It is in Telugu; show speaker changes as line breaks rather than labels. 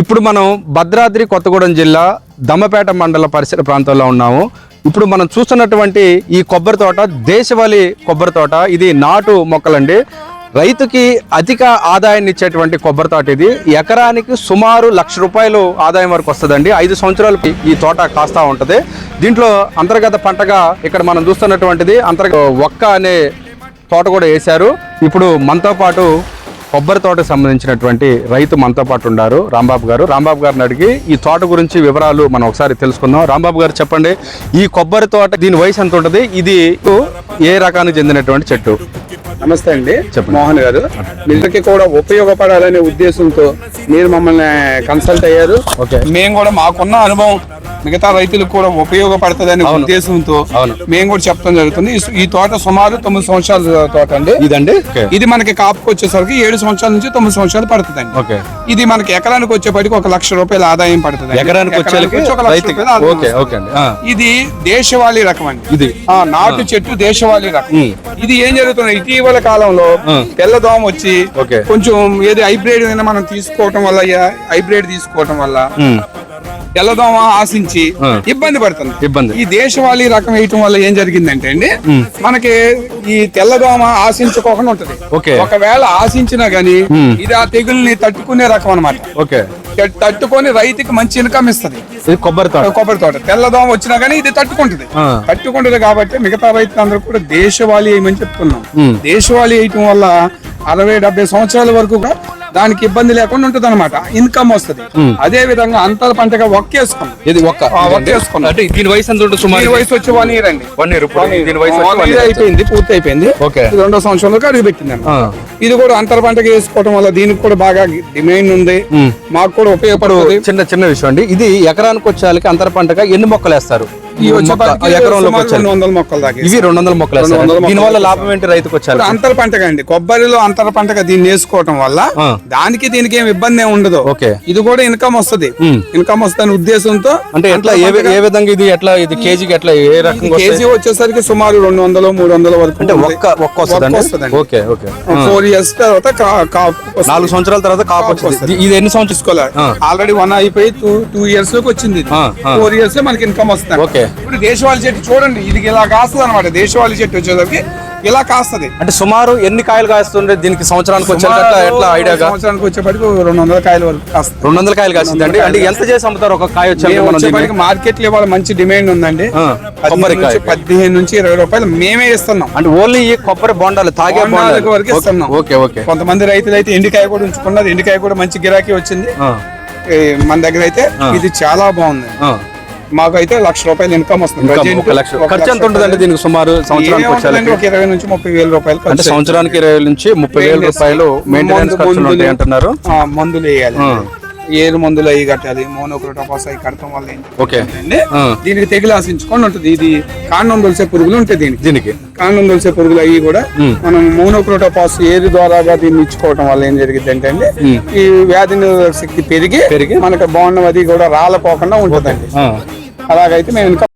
ఇప్పుడు మనం భద్రాద్రి కొత్తగూడెం జిల్లా దమ్మపేట మండల పరిసర ప్రాంతంలో ఉన్నాము. ఇప్పుడు మనం చూస్తున్నటువంటి ఈ కొబ్బరి తోట దేశవాళీ కొబ్బరి తోట ఇది నాటు మొక్కలండి. రైతుకి అధిక ఆదాయాన్ని ఇచ్చేటువంటి కొబ్బరి తోట ఇది. ఎకరానికి సుమారు లక్ష రూపాయలు ఆదాయం వరకు వస్తుందండి. ఐదు సంవత్సరాలకి ఈ తోట కాస్తా ఉంటుంది. దీంట్లో అంతర్గత పంటగా ఇక్కడ మనం చూస్తున్నటువంటిది అంతర్గత ఒక్క అనే తోట కూడా వేశారు. ఇప్పుడు మనతో పాటు కొబ్బరి తోటకు సంబంధించినటువంటి రైతు మనతో పాటు ఉన్నారు రాంబాబు గారు. రాంబాబు గారిని అడిగి ఈ తోట గురించి వివరాలు మనం ఒకసారి తెలుసుకుందాం. రాంబాబు గారు చెప్పండి ఈ కొబ్బరి తోట దీని వయసు ఎంత ఉంటుంది? ఇది ఏ రకానికి చెందినటువంటి చెట్టు?
నమస్తే అండి. మోహన్ గారు. మీరికి కూడా ఉపయోగపడాలనే ఉద్దేశంతో మీరు మమ్మల్ని కన్సల్ట్ అయ్యారు.
ఓకే.
మేము కూడా మాకున్న అనుభవం మిగతా రైతులకు కూడా ఉపయోగపడుతుందనే ఉద్దేశంతో. మేము కూడా చెప్పడం జరుగుతుంది. ఈ- తోట సుమారు తొమ్మిది సంవత్సరాల తోట అండి.
ఇదండి?
ఇది మనకి కాపుకి వచ్చేసరికి ఏడు సంవత్సరాల నుంచి తొమ్మిది సంవత్సరాలు పడుతుందండి.
ఓకే.
ఇది మనకి ఎకరానికి వచ్చేపటికి ఒక లక్ష రూపాయల ఆదాయం పడుతుంది
ఎకరానికి అండి.
ఇది దేశవాళీ రకం అండి.
ఇది.
నాటు చెట్టు దేశవాళీ రకం. ఇది ఏం జరుగుతుంది? ఇటీవల కాలంలో. తెల్లదోమ వచ్చి. కొంచెం ఏది హైబ్రిడ్ అయినా మనం తీసుకోవటం వల్ల హైబ్రిడ్ తీసుకోవటం వల్ల తెల్లదోమ ఆశించి. ఇబ్బంది పడుతుంది
ఇబ్బంది
ఈ దేశవాళీ రకం వేయటం వల్ల ఏం జరిగిందంటే అండి. మనకి ఈ తెల్లదోమ ఆశించుకోకుండా ఉంటది. ఒకవేళ ఆశించినా గానీ. ఇది ఆ తెగుల్ని తట్టుకునే రకం అన్నమాట
ఓకే
తట్టుకొని రైతుకి మంచి ఇన్కమ్ ఇస్తది
కొబ్బరి తోట
కొబ్బరి తోట తెల్లదోమ వచ్చినా గానీ ఇది తట్టుకుంటది. తట్టుకుంటది కాబట్టి మిగతా రైతులందరూ కూడా దేశవాళీ వేయమని చెప్తున్నాం. దేశవాళీ వేయటం వల్ల అరవై డెబ్బై సంవత్సరాల వరకు కూడా దానికి ఇబ్బంది లేకుండా ఉంటది అనమాట ఇన్కమ్ వస్తుంది అదే విధంగా అంతర పంటగా ఒక్కేసుకున్నాం
ఇది ఒక్క
ఆ, ఒక్క వేసుకున్నాం.
అంటే దీని వయసు ఎంత ఉంటుంది సుమారు
వయసు వచ్చి వన్ ఇయర్ అండి.
వన్ ఇయర్ దీని వయసు.
అయిపోయింది పూర్తి అయిపోయింది.
ఓకే.
రెండో సంవత్సరంలోకి అడుగు పెట్టింది. ఇది కూడా అంతర పంటగా వేసుకోవడం వల్ల దీనికి కూడా బాగా డిమాండ్ ఉంది. మాకు కూడా ఉపయోగపడుతుంది.
చిన్న చిన్న విషయం అండి. ఇది ఎకరానికి వచ్చేకి అంతర పంటగా ఎన్ని మొక్కలు వేస్తారు? ఇవి రెండు వందల మొక్కలు వేస్తారు?
200 మొక్కలు
దీని వల్ల. లాభం ఏంటి రైతుకు వచ్చారు
అంతర పంటగా అండి. కొబ్బరిలో అంతర పంటగా దీన్ని వేసుకోవటం వల్ల. దానికి దీనికి ఏం ఇబ్బంది ఏమి ఉండదు
ఓకే.
ఇది కూడా ఇన్కమ్ వస్తది. ఇన్కమ్ వస్తుందనే ఉద్దేశంతో
అంటే ఎట్లా ఏ విధంగా ఇది ఎట్లా ఇది కేజీకి ఎట్లా ఏ రకంగా
కేజీ? వచ్చేసరికి సుమారు రెండు వందలు మూడు వందల వరకు
అంటే ఒక్క ఒక్క. ఓకే ఓకే
ఫోర్ ఇయర్స్ తర్వాత వస్తుంది.
నాలుగు సంవత్సరాల తర్వాత కాపు
వస్తుంది.
ఇది ఎన్ని సంవత్సరాలు
తీసుకోవాలి. ఆల్రెడీ వన్ అయిపోయి టూ టూ ఇయర్స్లోకి వచ్చింది. ఫోర్ ఇయర్స్లో మనకి ఇన్కమ్ వస్తుంది
ఓకే.
ఇప్పుడు దేశవాళీ చెట్టు చూడండి ఇది ఇలా కాస్తుంది అనమాట దేశవాళీ చెట్టు వచ్చేసరికి ఇలా కాస్తది.
అంటే సుమారు ఎన్ని కాయలు కాస్తుండే దీనికి సంవత్సరానికి వచ్చేట ఎట్లా ఐడియాగా?
సంవత్సరానికి వచ్చేప్పటికి రెండు వందల కాయల వరకు కాస్తుంది.
రెండు వందల కాయలు కాసిందండి అంటే ఎంత చేసి అమ్ముతారు? ఒక కాయ?
వచ్చేప్పటికి మార్కెట్లో ఇవాళ మంచి డిమాండ్ ఉందండి.
కొబ్బరికాయ.
నుంచి- పదిహేను నుంచి ఇరవై రూపాయలు మేమే ఇస్తున్నాం.
అంటే ఓన్లీ ఈ కొబ్బరి బొండాలు తాగే
బొండాలకు
బొండాలు.
వరకు ఇస్తున్నాం.
Okay okay.
కొంతమంది రైతులు అయితే ఎండికాయ కూడా ఉంచుకున్నారు. ఎండికాయ కూడా మంచి గిరాకీ వచ్చింది. మన దగ్గర అయితే. ఇది చాలా బాగుంది.
ఆ.
మాకు అయితే లక్ష రూపాయలు ఇన్కమ్ వస్తుంది
ఖర్చు ఎంత దీనికి సుమారు సంవత్సరానికి
ఒక ఇరవై నుంచి ముప్పై వేల రూపాయలు
అంటే. సంవత్సరానికి ఇరవై నుంచి ముప్పై వేల రూపాయలు మెయింటెనెన్స్ ఖర్చులు అంటున్నారు
మందులు వేయాలి. ఏరు మందులు అవి కట్టాలి మోనోక్రోటోపాస్ అవి కడతాం వల్ల. దీనికి తెగులు ఆశించుకొని ఉంటుంది ఇది కాండం దొలిసే పురుగులు ఉంటాయి దీనికి
దీనికి
కాండం దొలిసే పురుగులు అవి కూడా. మనం మోనోక్రోటోపాస్ ఏరు ద్వారాగా దీన్ని ఇచ్చుకోవడం వల్ల ఏం జరిగింది
ఉమ్.
ఈ వ్యాధి శక్తి పెరిగి
పెరిగి?
మనకు బాగున్నది కూడా రాలపోకుండా ఉంటుందండి. అలాగైతే మేము ఇంకా